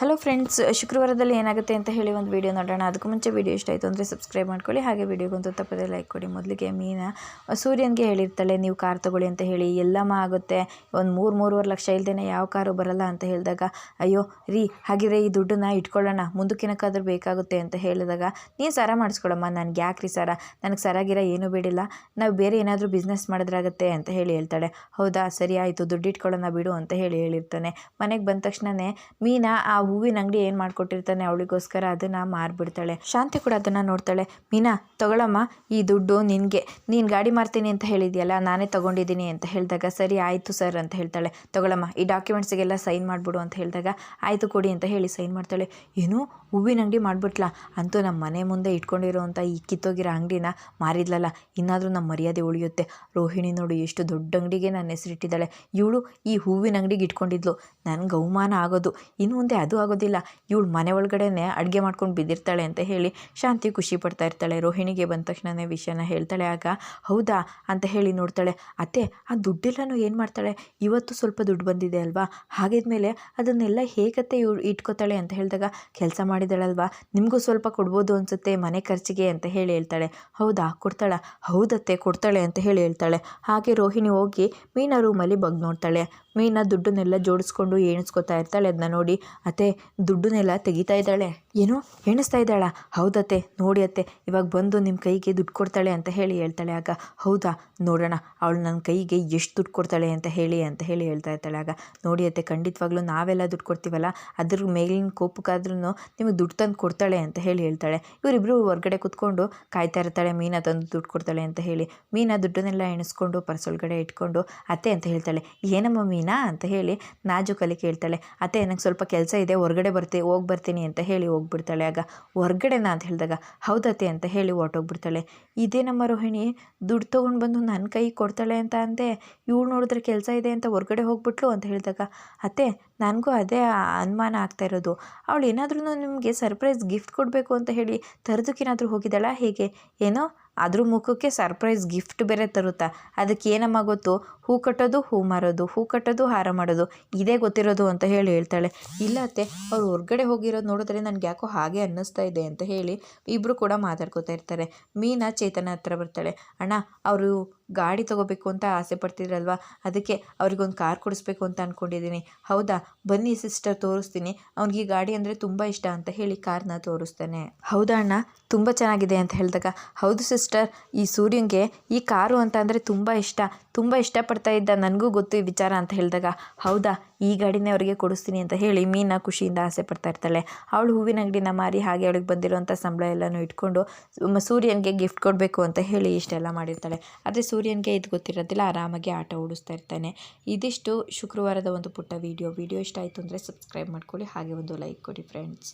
Hello friends ಶುಕ್ರವಾರದಲ್ಲಿ ಏನಾಗುತ್ತೆ ಅಂತ ಹೇಳಿ ಒಂದು ವೀಡಿಯೋ ನೋಡೋಣ. ಅದಕ್ಕೂ ಮುಂಚೆ ವೀಡಿಯೋ ಇಷ್ಟ ಆಯಿತು ಅಂದರೆ ಸಬ್ಸ್ಕ್ರೈಬ್ ಮಾಡ್ಕೊಳ್ಳಿ. ಹಾಗೆ ವಿಡಿಯೋಗೊಂದು ತಪ್ಪದೆ ಲೈಕ್ ಕೊಡಿ. ಮೊದಲಿಗೆ ಮೀನಾ ಸೂರ್ಯನಿಗೆ ಹೇಳಿರ್ತಾಳೆ, ನೀವು ಕಾರ್ ತೊಗೊಳ್ಳಿ ಅಂತ ಹೇಳಿ. ಎಲ್ಲಮ್ಮ ಆಗುತ್ತೆ. ಒಂದು ಮೂರು, ಮೂರುವರೆ ಲಕ್ಷ ಇಲ್ದೇ ಯಾವ ಕಾರು ಬರಲ್ಲ ಅಂತ ಹೇಳಿದಾಗ, ಅಯ್ಯೋ, ರೀ, ಹಾಗಿದ್ರೆ ಈ ದುಡ್ಡನ್ನ ಇಟ್ಕೊಳ್ಳೋಣ. ಮುಂದಕ್ಕಿನಕ್ಕಾದ್ರೂ ಬೇಕಾಗುತ್ತೆ ಅಂತ ಹೇಳಿದಾಗ, ನೀನು ಸರ ಮಾಡಿಸ್ಕೊಳಮ್ಮ ನನಗೆ ಯಾಕೆ ರೀ ಸರ? ನನಗೆ ಸರಾಗಿರ ಏನೂ ಬೇಡಿಲ್ಲ. ನಾವು ಬೇರೆ ಏನಾದರೂ ಬಿಸ್ನೆಸ್ ಮಾಡಿದ್ರಾಗತ್ತೆ ಅಂತ ಹೇಳಿ ಹೇಳ್ತಾಳೆ. ಹೌದಾ, ಸರಿ ಆಯಿತು. ದುಡ್ಡು ಇಟ್ಕೊಳ್ಳೋಣ ಬಿಡು ಅಂತ ಹೇಳಿ ಹೇಳಿರ್ತಾನೆ. ಮನೆಗೆ ಬಂದ ತಕ್ಷಣವೇ ಮೀನಾ ಆ ಹೂವಿನ ಅಂಗಡಿ ಏನು ಮಾಡಿಕೊಟ್ಟಿರ್ತಾನೆ ಅವಳಿಗೋಸ್ಕರ ಅದನ್ನು ಮಾರಿಬಿಡ್ತಾಳೆ. ಶಾಂತಿ ಕೂಡ ಅದನ್ನು ನೋಡ್ತಾಳೆ. ಮೀನಾ, ತಗೊಳಮ್ಮ, ಈ ದುಡ್ಡು ನಿನಗೆ. ನೀನು ಗಾಡಿ ಮಾರ್ತೀನಿ ಅಂತ ಹೇಳಿದ್ಯಲ್ಲ, ನಾನೇ ತಗೊಂಡಿದ್ದೀನಿ ಅಂತ ಹೇಳಿದಾಗ, ಸರಿ, ಆಯಿತು ಸರ್ ಅಂತ ಹೇಳ್ತಾಳೆ. ತಗೊಳಮ್ಮ, ಈ ಡಾಕ್ಯುಮೆಂಟ್ಸಿಗೆಲ್ಲ ಸೈನ್ ಮಾಡಿಬಿಡು ಅಂತ ಹೇಳಿದಾಗ, ಆಯಿತು ಕೊಡಿ ಅಂತ ಹೇಳಿ ಸೈನ್ ಮಾಡ್ತಾಳೆ. ಏನು, ಹೂವಿನ ಅಂಗಡಿ ಮಾಡಿಬಿಟ್ಲ? ಅಂತೂ ನಮ್ಮ ಮನೆ ಮುಂದೆ ಇಟ್ಕೊಂಡಿರೋವಂಥ ಈ ಕಿತ್ತೋಗಿರೋ ಅಂಗಡಿನ ಮಾರಿದ್ಲಲ್ಲ, ಇನ್ನಾದರೂ ನಮ್ಮ ಮರ್ಯಾದೆ ಉಳಿಯುತ್ತೆ. ರೋಹಿಣಿ ನೋಡು, ಎಷ್ಟು ದೊಡ್ಡ ಅಂಗಡಿಗೆ ನನ್ನ ಹೆಸರಿಟ್ಟಿದ್ದಾಳೆ. ಇವಳು ಈ ಹೂವಿನ ಅಂಗಡಿಗೆ ಇಟ್ಕೊಂಡಿದ್ಲು. ನನಗೆ ಅವಮಾನ ಆಗೋದು. ಇನ್ನು ಮುಂದೆ ಅದು ಆಗೋದಿಲ್ಲ. ಇವಳು ಮನೆ ಒಳಗಡೆನೆ ಅಡುಗೆ ಮಾಡ್ಕೊಂಡು ಬಿದ್ದಿರ್ತಾಳೆ ಅಂತ ಹೇಳಿ ಶಾಂತಿ ಖುಷಿ ಪಡ್ತಾ ಇರ್ತಾಳೆ. ರೋಹಿಣಿಗೆ ಬಂದ ತಕ್ಷಣವೇ ವಿಷಯನ ಹೇಳ್ತಾಳೆ. ಆಗ, ಹೌದಾ? ಅಂತ ಹೇಳಿ ನೋಡ್ತಾಳೆ. ಅತ್ತೆ, ಆ ದುಡ್ಡೆಲ್ಲನೂ ಏನು ಮಾಡ್ತಾಳೆ? ಇವತ್ತು ಸ್ವಲ್ಪ ದುಡ್ಡು ಬಂದಿದೆ ಅಲ್ವಾ? ಹಾಗಿದ್ಮೇಲೆ ಅದನ್ನೆಲ್ಲ ಹೇಗತ್ತೆ ಇವ್ರು ಇಟ್ಕೋತಾಳೆ? ಅಂತ ಹೇಳಿದಾಗ, ಕೆಲಸ ಮಾಡಿದಾಳಲ್ವಾ? ನಿಮಗೂ ಸ್ವಲ್ಪ ಕೊಡ್ಬೋದು ಅನಿಸುತ್ತೆ ಮನೆ ಖರ್ಚಿಗೆ, ಅಂತ ಹೇಳಿ ಹೇಳ್ತಾಳೆ. ಹೌದಾ? ಕೊಡ್ತಾಳ? ಹೌದತ್ತೆ, ಕೊಡ್ತಾಳೆ, ಅಂತ ಹೇಳಿ ಹೇಳ್ತಾಳೆ. ಹಾಗೆ ರೋಹಿಣಿ ಹೋಗಿ ಮೀನಾ ರೂಮಲ್ಲಿ ಬಗ್ ನೋಡ್ತಾಳೆ. ಮೀನಾ ದುಡ್ಡನ್ನೆಲ್ಲ ಜೋಡಿಸ್ಕೊಂಡು ಎಣಿಸ್ಕೊತಾ ಇರ್ತಾಳೆ. ಅದನ್ನ ನೋಡಿ, ಅತ್ತೆ ದುಡ್ಡನ್ನೆಲ್ಲ ತೆಗಿತಾ ಇದ್ದಾಳೆ. ಏನು ಎಣಿಸ್ತಾ ಇದ್ದಾಳ. ಹೌದತ್ತೆ, ನೋಡಿ ಅತ್ತೆ, ಇವಾಗ ಬಂದು ನಿಮ್ಮ ಕೈಗೆ ದುಡ್ಡು ಕೊಡ್ತಾಳೆ ಅಂತ ಹೇಳಿ ಹೇಳ್ತಾಳೆ ಆಗ. ಹೌದಾ? ನೋಡೋಣ, ಅವಳು ನನ್ನ ಕೈಗೆ ಎಷ್ಟು ದುಡ್ಡು ಕೊಡ್ತಾಳೆ ಅಂತ ಹೇಳಿ ಅಂತ ಹೇಳಿ ಹೇಳ್ತಾ ಇರ್ತಾಳೆ ಆಗ. ನೋಡಿ ಅತ್ತೆ, ಖಂಡಿತವಾಗ್ಲೂ ನಾವೆಲ್ಲ ದುಡ್ಡು ಕೊಡ್ತೀವಲ್ಲ, ಅದ್ರ ಮೇಲಿನ ಕೋಪಕ್ಕಾದ್ರೂ ನಿಮಗೆ ದುಡ್ಡು ತಂದು ಕೊಡ್ತಾಳೆ ಅಂತ ಹೇಳಿ ಹೇಳ್ತಾಳೆ. ಇವರಿಬ್ಬರು ಹೊರಗಡೆ ಕುತ್ಕೊಂಡು ಕಾಯ್ತಾ ಇರ್ತಾಳೆ, ಮೀನಾ ತಂದು ದುಡ್ಡು ಕೊಡ್ತಾಳೆ ಅಂತ ಹೇಳಿ. ಮೀನಾ ದುಡ್ಡನ್ನೆಲ್ಲ ಎಣಿಸ್ಕೊಂಡು ಪರ್ಸೊಳಗಡೆ ಇಟ್ಕೊಂಡು ಅತ್ತೆ ಅಂತ ಹೇಳ್ತಾಳೆ. ಏನಮ್ಮ ಮೀನಾ ಅಂತ ಹೇಳಿ ನಾಜು ಕಲಿಕೆ ಹೇಳ್ತಾಳೆ ಅತ್ತೆ ನನಗೆ ಸ್ವಲ್ಪ ಕೆಲಸ ಇದೆ, ಹೊರಗಡೆ ಬರ್ತೀನಿ ಹೋಗಿ ಬರ್ತೀನಿ ಅಂತ ಹೇಳಿ ಹೋಗ್ಬಿಡ್ತಾಳೆ ಆಗ ಹೊರ್ಗಡೆನಾ ಅಂತ ಹೇಳಿದಾಗ, ಹೌದತ್ತೆ ಅಂತ ಹೇಳಿ ಹೊರ್ಟೋಗ್ಬಿಡ್ತಾಳೆ. ಇದೇ ನಮ್ಮ ರೋಹಿಣಿ, ದುಡ್ಡು ತೊಗೊಂಡು ಬಂದು ನನ್ನ ಕೈ ಕೊಡ್ತಾಳೆ ಅಂತ ಅಂದೆ, ಇವಳು ನೋಡಿದ್ರೆ ಕೆಲಸ ಇದೆ ಅಂತ ಹೊರಗಡೆ ಹೋಗ್ಬಿಟ್ಲು ಅಂತ ಹೇಳಿದಾಗ, ಅತ್ತೆ, ನನಗೂ ಅದೇ ಅನುಮಾನ ಆಗ್ತಾ ಇರೋದು. ಅವಳು ಏನಾದ್ರೂ ನಿಮಗೆ ಸರ್ಪ್ರೈಸ್ ಗಿಫ್ಟ್ ಕೊಡಬೇಕು ಅಂತ ಹೇಳಿ ತರೋದಕ್ಕೇನಾದರೂ ಹೋಗಿದ್ದಾಳ? ಹೇಗೆ? ಏನೋ ಅದ್ರ ಮುಖಕ್ಕೆ ಸರ್ಪ್ರೈಸ್ ಗಿಫ್ಟ್ ಬೇರೆ ತರುತ್ತಾ? ಅದಕ್ಕೆ ಏನಮ್ಮ ಗೊತ್ತು? ಹೂ ಕಟ್ಟೋದು, ಹೂ ಮಾರೋದು, ಹೂ ಕಟ್ಟೋದು, ಹಾರ ಮಾಡೋದು, ಇದೇ ಗೊತ್ತಿರೋದು ಅಂತ ಹೇಳಿ ಹೇಳ್ತಾಳೆ. ಇಲ್ಲ ಅತ್ತೆ, ಅವ್ರು ಹೊರ್ಗಡೆ ಹೋಗಿರೋದು ನೋಡಿದ್ರೆ ನನಗೆ ಯಾಕೋ ಹಾಗೆ ಅನ್ನಿಸ್ತಾ ಇದೆ ಅಂತ ಹೇಳಿ ಇಬ್ಬರು ಕೂಡ ಮಾತಾಡ್ಕೋತಾ ಇರ್ತಾರೆ. ಮೀನಾ ಚೇತನ ಹತ್ರ ಬರ್ತಾಳೆ. ಅಣ್ಣ, ಅವರು ಗಾಡಿ ತೊಗೋಬೇಕು ಅಂತ ಆಸೆ ಪಡ್ತಿದ್ರಲ್ವ? ಅದಕ್ಕೆ ಅವ್ರಿಗೊಂದು ಕಾರ್ ಕೊಡಿಸ್ಬೇಕು ಅಂತ ಅಂದ್ಕೊಂಡಿದ್ದೀನಿ ಹೌದಾ? ಬನ್ನಿ ಸಿಸ್ಟರ್, ತೋರಿಸ್ತೀನಿ. ಅವ್ನಿಗೆ ಗಾಡಿ ಅಂದರೆ ತುಂಬ ಇಷ್ಟ ಅಂತ ಹೇಳಿ ಕಾರ್ನ ತೋರಿಸ್ತಾನೆ. ಹೌದಾ ಅಣ್ಣ? ತುಂಬ ಚೆನ್ನಾಗಿದೆ ಅಂತ ಹೇಳಿದಾಗ. ಹೌದು ಸಿಸ್ಟರ್, ಈ ಸೂರ್ಯನಿಗೆ ಈ ಕಾರು ಅಂತ ಅಂದರೆ ತುಂಬ ಇಷ್ಟ. ತುಂಬ ಇಷ್ಟಪಡ್ತಾ ಇದ್ದ ನನಗೂ ಗೊತ್ತು ಈ ವಿಚಾರ ಅಂತ ಹೇಳಿದಾಗ, ಹೌದಾ, ಈ ಗಾಡಿನೇ ಅವರಿಗೆ ಕೊಡಿಸ್ತೀನಿ ಅಂತ ಹೇಳಿ ಮೀನಾ ಖುಷಿಯಿಂದ ಆಸೆ ಪಡ್ತಾ ಇರ್ತಾಳೆ. ಅವಳು ಹೂವಿನ ಅಂಗಡಿನ ಮಾರಿ ಹಾಗೆ ಅವಳಿಗೆ ಬಂದಿರುವಂಥ ಸಂಬಳ ಎಲ್ಲನೂ ಇಟ್ಕೊಂಡು ಸೂರ್ಯನಿಗೆ ಗಿಫ್ಟ್ ಕೊಡಬೇಕು ಅಂತ ಹೇಳಿ ಇಷ್ಟೆಲ್ಲ ಮಾಡಿರ್ತಾಳೆ. ಆದರೆ ಸೂರ್ಯನಿಗೆ ಇದು ಗೊತ್ತಿರೋದಿಲ್ಲ, ಆರಾಮಾಗಿ ಆಟ ಓಡಿಸ್ತಾ ಇರ್ತಾನೆ. ಇದಿಷ್ಟು ಶುಕ್ರವಾರದ ಒಂದು ಪುಟ್ಟ ವೀಡಿಯೋ ವೀಡಿಯೋ ಇಷ್ಟ ಆಯಿತು ಅಂದರೆ ಸಬ್ಸ್ಕ್ರೈಬ್ ಮಾಡ್ಕೊಳ್ಳಿ, ಹಾಗೆ ಒಂದು ಲೈಕ್ ಕೊಡಿ ಫ್ರೆಂಡ್ಸ್